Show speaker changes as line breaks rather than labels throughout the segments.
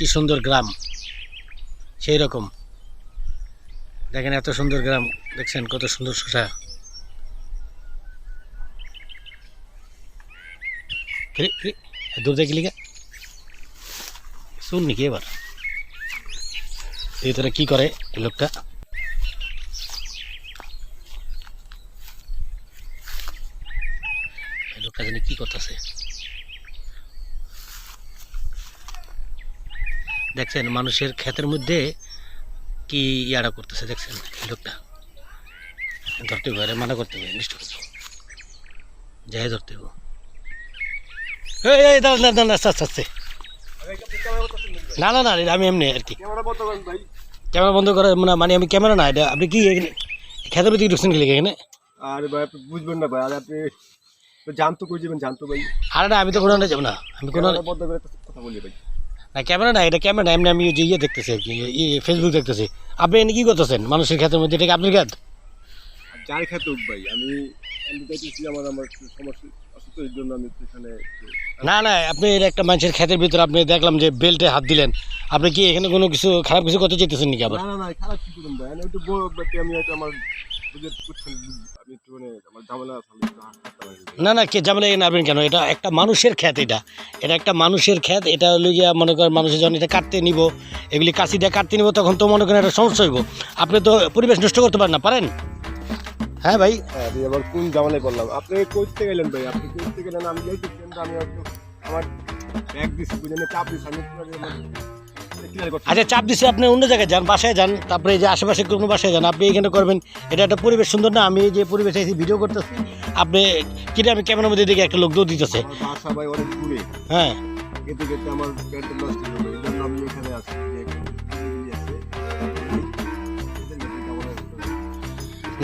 কি সুন্দর গ্রাম। সেই রকম। দেখেন এত সুন্দর গ্রাম। দেখছেন কত সুন্দর ফিরে দূর দেখি লিখা শুন নাকি এবার? ভিতরে কি করে লোকটা? লোকটা জানি কি করতেছে। দেখছেন মানুষের ক্ষেতের মধ্যে কি ইয়ারা করতেছে দেখছেন লোকটা। ধরতে পারে মানা করতে হবে নিশ্চয় যাই ধরতে এই দাঁড়া দাঁড়া আস্তে আস্তে না না না আমি এমনি আর কি।
ক্যামেরা বন্ধ
করে মানে মানে আমি ক্যামেরা না এটা আপনি কি খেতের ভিতরে ঢুকছেন গেলে এখানে?
আরে ভাই আপনি বুঝবেন না ভাই আর আপনি জানতো কই যাবেন জানতো ভাই।
আরে না আমি তো কোনো যাব না। আমি কোনো
করে কথা বলি ভাই।
না ক্যামেরা না এটা ক্যামেরা না এমনি আমি যে ইয়ে দেখতেছি আর কি ইয়ে ফেসবুক দেখতেছি। আপনি এনে কি করতেছেন? মানুষের ক্ষেতের মধ্যে এটা কি আপনার ক্ষেত
যার হোক ভাই আমি আমি আমার সমস্যা
না না আপনি এর একটা মানুষের ক্ষেতের ভিতরে আপনি দেখলাম যে বেল্টে হাত দিলেন। আপনি কি এখানে কোনো কিছু খারাপ কিছু করতে চাইতেছেন নাকি আবার?
না না খারাপ কি করুন ভাই আমি একটু বড়- বাট আমি একটু আমার মানে।
না না কে ঝামেলা এখানে আসবেন কেন? এটা একটা মানুষের ক্ষেত এটা। এটা একটা মানুষের ক্ষেত এটা হলো গিয়া মনে করেন মানুষের যখন এটা কাটতে নিব এগুলি কাশি দিয়ে কাটতে নিব তখন তো মনে করেন একটা সমস্যা হইব। আপনি তো পরিবেশ নষ্ট করতে পারেন না পারেন? হ্যাঁ ভাই।
হ্যাঁ আমি আবার কোন ঝামেলায় পড়লাম? আপনি করতে গেলেন ভাই আপনি করতে গেলেন আমি আমি আমার ব্যাগ দিচ্ছি বুঝলেন চাপ দিচ্ছি আমি
আচ্ছা চাপ দিচ্ছে আপনি অন্য জায়গায় যান বাসায় যান তারপরে যে আশেপাশে কোনো বাসায় যান আপনি এখানে করবেন। এটা একটা পরিবেশ সুন্দর না আমি যে পরিবেশে এসে ভিডিও করতেছি আপনি কিনা আমি ক্যামেরার মধ্যে দেখে একটা লোক দৌড় দিতেছে। হ্যাঁ।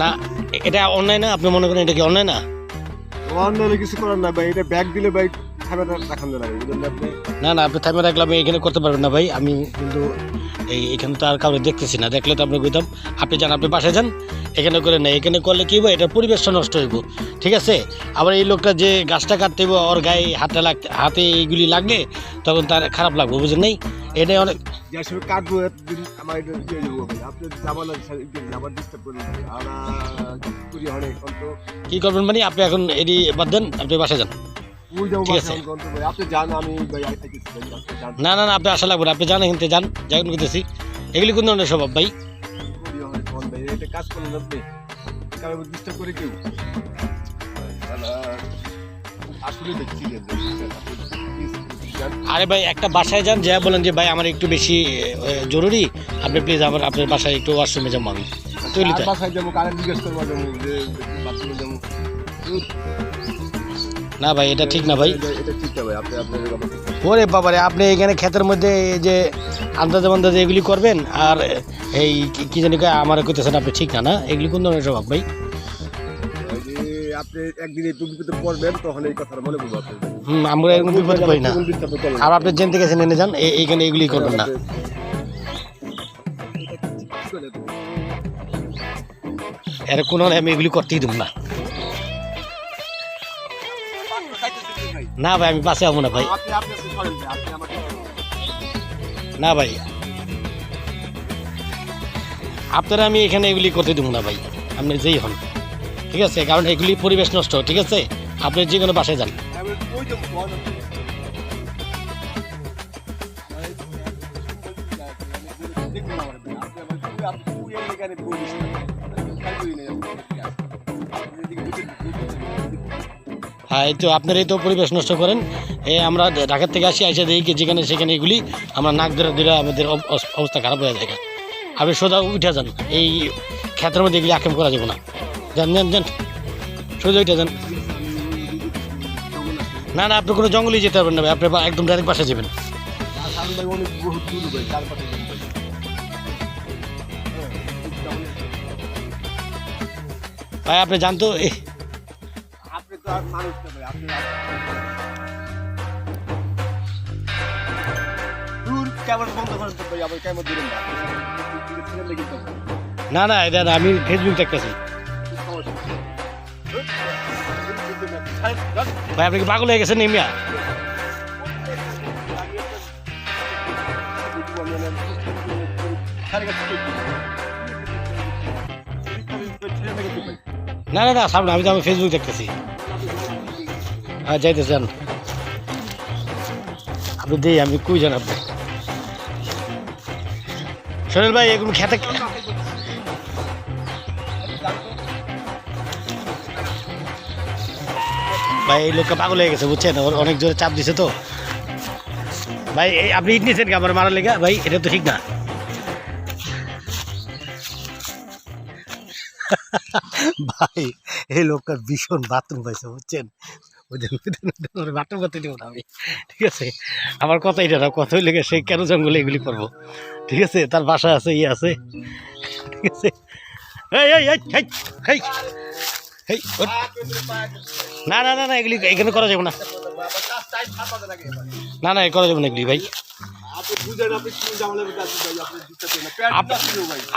না।
এটা অন্যায় না আপনি মনে করেন এটা কি অন্যায় না
অন্য কিছু করার না ভাই এটা ব্যাগ দিলে ভাই রাখান আপনি?
না না আপনি থামে রাখলে আমি এখানে করতে পারবেন না ভাই। আমি কিন্তু এই এখানে তো আর কাউকে দেখতেছি না। দেখলে তো আপনি কইতাম আপনি যান আপনি বাসায় যান। এখানে করে না এখানে করলে কি হবে এটা পরিবেশটা নষ্ট হইব। ঠিক আছে? আবার এই লোকটা যে গাছটা কাটতে হইব ওর গায়ে হাতে লাগ হাতে এইগুলি লাগলে তখন তার খারাপ লাগবে বুঝেন নাই? এটা অনেক
কাটবো আমার অন্ত
কি করবেন মানে আপনি এখন এটি বাদ দেন আপনি বাসায় যান। ঠিক আছে। না না না আপনি আসা লাগবে আপনি যান এখান থেকে যান যান করতেছি এগুলি কোন ধরনের স্বভাব ভাই?
কারণ
আরে ভাই একটা বাসায় যান যা বলেন যে ভাই আমার একটু বেশি জরুরি আপনি প্লিজ আমার আপনার বাসায় একটু ওয়াশরুমে যাব আমি তৈলিতে
বাসায় যাব কারে জিজ্ঞেস করব যে বাথরুমে যাব।
না ভাই এটা ঠিক না ভাই।
এটা এটা ঠিক না ভাই আপনি আপনার
ওরে বাবারে আপনি এখানে ক্ষেতের মধ্যে এই যে আন্দাজে মান্দাজে এগুলি করবেন আর এই কি- জানি কয় আমার কইতেছেন আপনি ঠিক না না? এগুলি কোন ধরনের স্বভাব ভাই?
আপনি একদিন একটু বিপদে পড়বেন তখন এই কথাটা মনে করব
আমরা এরকম বিপদ না। আর আপনি গেছেন এনে যান এইখানে এগুলি করবেন না। এর কোনো আমি এগুলি করতেই দেবো না। না ভাই আমি পাশে হব না ভাই। না ভাই। আপনারা আমি এখানে এগুলি করতে দেবো না ভাই আপনি যেই হন। ঠিক আছে কারণ এগুলি পরিবেশ নষ্ট ঠিক আছে? আপনি যে কোনো বাসায় যান।
আমি ওই যে বল। দেখুন আমার ভাই, আপনি
এই তো আপনার এই তো পরিবেশ নষ্ট করেন। এ, আমরা ঢাকার থেকে আসি আসে দেখি যেখানে সেখানে এগুলি, আমরা নাক ধরে ধরে আমাদের অব- অবস্থা খারাপ হয়ে যায় আপনি সোজা উঠে যান, এই ক্ষেত্রের মধ্যে এগুলি আক্ষেপ করা যাবে না। যান যান যান। সোজা উঠে যান। না না, আপনি কোনো জঙ্গলেই যেতে পারবেন না ভাই, আপনি একদম ডাইরেক্ট বাসা যাবেন।
ভাই অনেক বহুত আর মানুষ আপনি দূর বন্ধ করেন তো ভাই, আবার না।
না এটা আমি ফেসবুক দেখতেছি। ভাই আপনি কি পাগল হয়ে গেছেন নিমিয়া? না না না সামনে আমি তো আমি ফেসবুক দেখতেছি। হ্যাঁ যাইতে চান আপনি দিই, আমি কুই যান আপনি সোহেল ভাই, এগুলো খেতে ভাই, এই লোকটা পাগল হয়ে গেছে, বুঝছেন? ওর অনেক জোরে চাপ দিছে তো। ভাই আপনি ইট নিয়েছেন আমার মারার লেগা? ভাই, এটা তো ঠিক না। ভাই, এই লোকটার ভীষণ বাথরুম পাইছে, বুঝছেন? আমি, ঠিক আছে? আমার কথা এটা না লেগে সে কেন জঙ্গলে এগুলি করব? ঠিক আছে? তার বাসা আছে ইয়ে আছে, ঠিক আছে। না না না না, এগুলি এখানে করা যাবে না। না না করা যাবে না এগুলি, ভাই।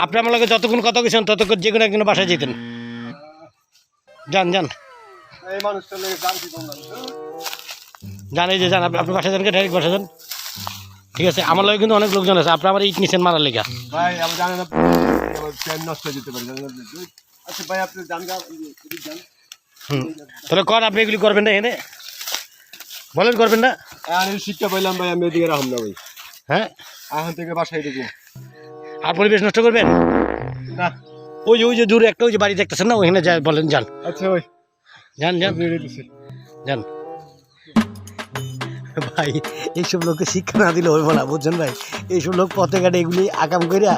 আপনি
আমার যতক্ষণ কথা গেছেন ততক্ষণ যে কোনো একদিন বাসায় যেতেন। যান যান।
এই মানুষটা লেগে জান
যে যান আপনি বাসায় যান ডাইরেক্ট বাসায় যান। ঠিক আছে আমার লগে কিন্তু অনেক লোকজন আছে আপনি আমার ইট নিছেন মারার লেগা।
ভাই আমি জানি না আমার নষ্ট হয়ে যেতে পারে আচ্ছা ভাই আপনি জান যান
তাহলে কর আপনি এগুলি করবেন না এনে বলেন করবেন না।
আমি শিক্ষা পাইলাম ভাই আমি এদিকে রাখুন না ভাই।
হ্যাঁ?
এখন থেকে বাসায় ঢুকুন
আর পরিবেশ নষ্ট করবেন?
না।
ওই যে ওই যে দূরে একটা ওই যে বাড়ি দেখতেছেন না ওইখানে যা বলেন যান।
আচ্ছা ভাই।
যান যান। যান। ভাই, এইসব লোককে শিক্ষা না দিলে হইব না, বুঝছেন ভাই? এইসব লোক পথে ঘাটে এগুলি আকাম করিয়া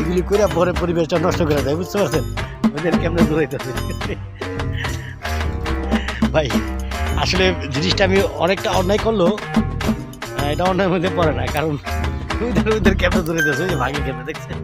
এগুলি করিয়া পরে পরিবেশটা নষ্ট করে দেয়, বুঝতে পারছেন? ওদের কেমন দূরাইতেছে ভাই, আসলে জিনিসটা আমি অনেকটা অন্যায় করল এটা অন্যায়ের মধ্যে পড়ে না, কারণ ওদের ওদের কেমন দূরাইতেছে ওই যে ভাগে কেমন, দেখছেন?